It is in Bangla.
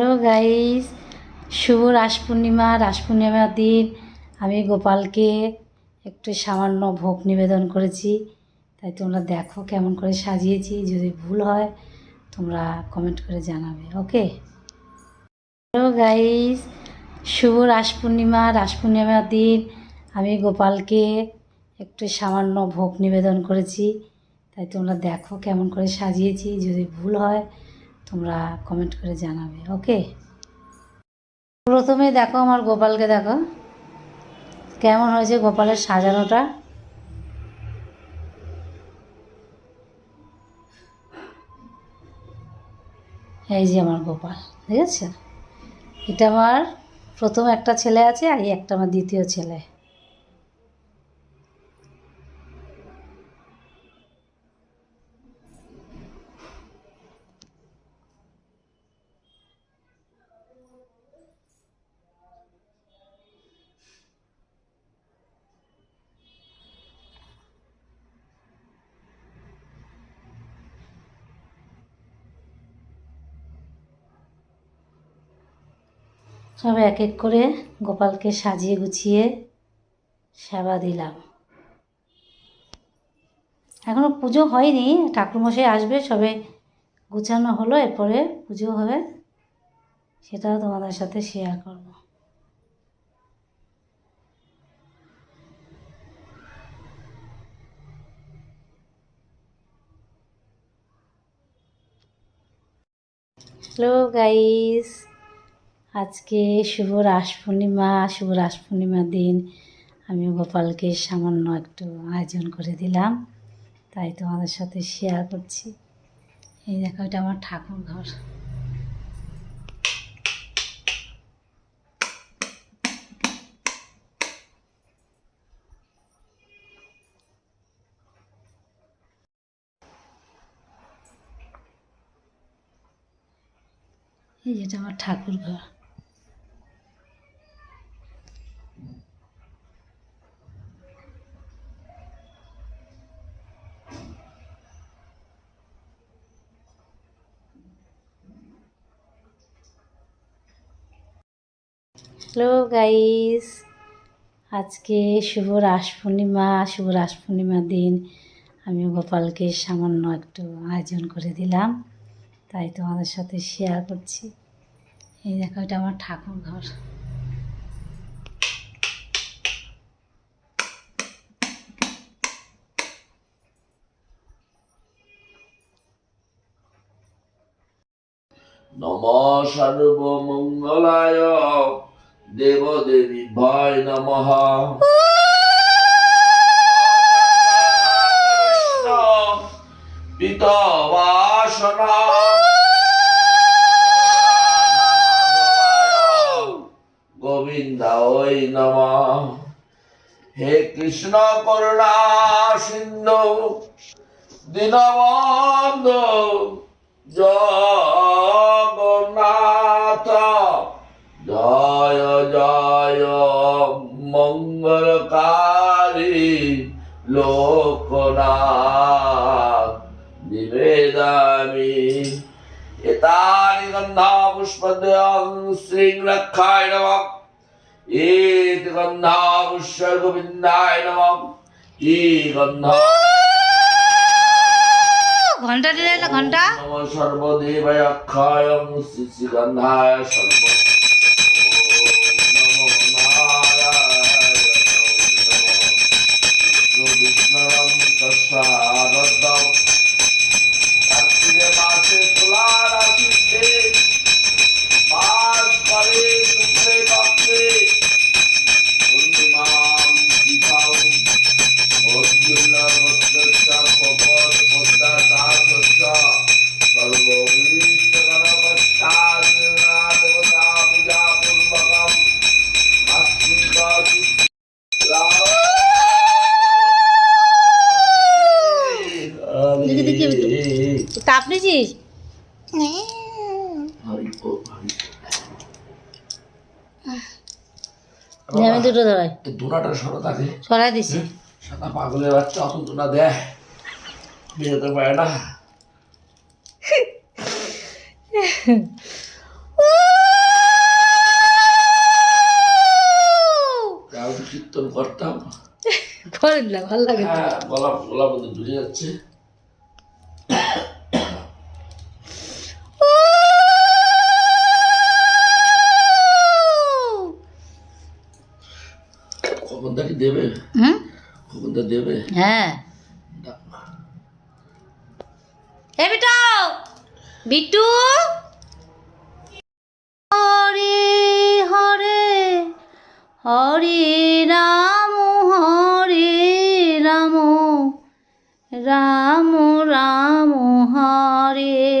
হ্যালো গাইস শুভ রাস পূর্ণিমা রাস পূর্ণিমার দিন। আমি গোপালকে একটু সামান্য ভোগ নিবেদন করেছি। তাই তোমরা দেখো কেমন করে সাজিয়েছি। যদি ভুল হয়, তোমরা কমেন্ট করে জানাবে ওকে হ্যালো গাইস শুভ রাস পূর্ণিমা রাস পূর্ণিমার দিন। আমি গোপালকে একটু সামান্য ভোগ নিবেদন করেছি। তাই তোমরা দেখো কেমন করে সাজিয়েছি। যদি ভুল হয় তোমরা কমেন্ট করে জানাবে ওকে প্রথমে দেখো আমার গোপালকে দেখো। কেমন হয়েছে গোপালের সাজানোটা? এই যে আমার গোপাল ঠিক আছে এটা আমার প্রথম একটা ছেলে আছে আর এই একটা আমার দ্বিতীয় ছেলে। সব এক এক করে গোপালকে সাজিয়ে গুছিয়ে সেবা দিলাম। এখনও পুজো হয়নি, ঠাকুরমশাই আসবে, সবে গুছানো হলো, এরপরে পুজো হবে, সেটাও তোমাদের সাথে শেয়ার করব। হ্যালো গাইস আজকে শুভ রাস পূর্ণিমা শুভ রাস পূর্ণিমার দিন। আমি গোপালকে সামান্য একটু আয়োজন করে দিলাম। তাই তোমাদের সাথে শেয়ার করছি। এই দেখো, এটা আমার ঠাকুর ঘর। এই যেটা আমার ঠাকুর ঘর। হ্যালো গাইস, আজকে শুভ রাস পূর্ণিমা শুভ রাস পূর্ণিমার দিন। আমি গোপালকে সামান্য একটু আয়োজন করে দিলাম, তাই তোমাদের সাথে শেয়ার করছি। এই দেখো, এটা আমার ঠাকুর ঘর। নম সর্বমঙ্গলায়। দেব দেবী ভয় নমঃ। হে কৃষ্ণ করুণা সিন্ধু দীনবন্ধু জগন্নাথ মঙ্গলকারী লোকনাথ নিবেদামি। এতানি গন্ধা পুষ্পদ্বয়ং শ্রীরক্ষায় নমঃ। এত গন্ধা পুষ্প গোবিন্দায় নমঃ। ই গন্ধা? ঘণ্টা দিলে ঘণ্টা নম সর্বদেবায় অক্ষয়ং শিশিগন্ধায় সর্ব ডাকতেছিস সরাই দিছি। সাদা পাগলের বাচ্চা অত দুনা দেয় বেরোতে কীর্তন করতাম। ভালো লাগে হ্যাঁ, গলা গলা মধ্যে ঢুকে যাচ্ছে। কখন তাকে দেবে? হুম? দেবে? হ্যাঁ। এ বিটু বিটু হরে হরে হরে রাম হরে রাম রাম রাম হরে।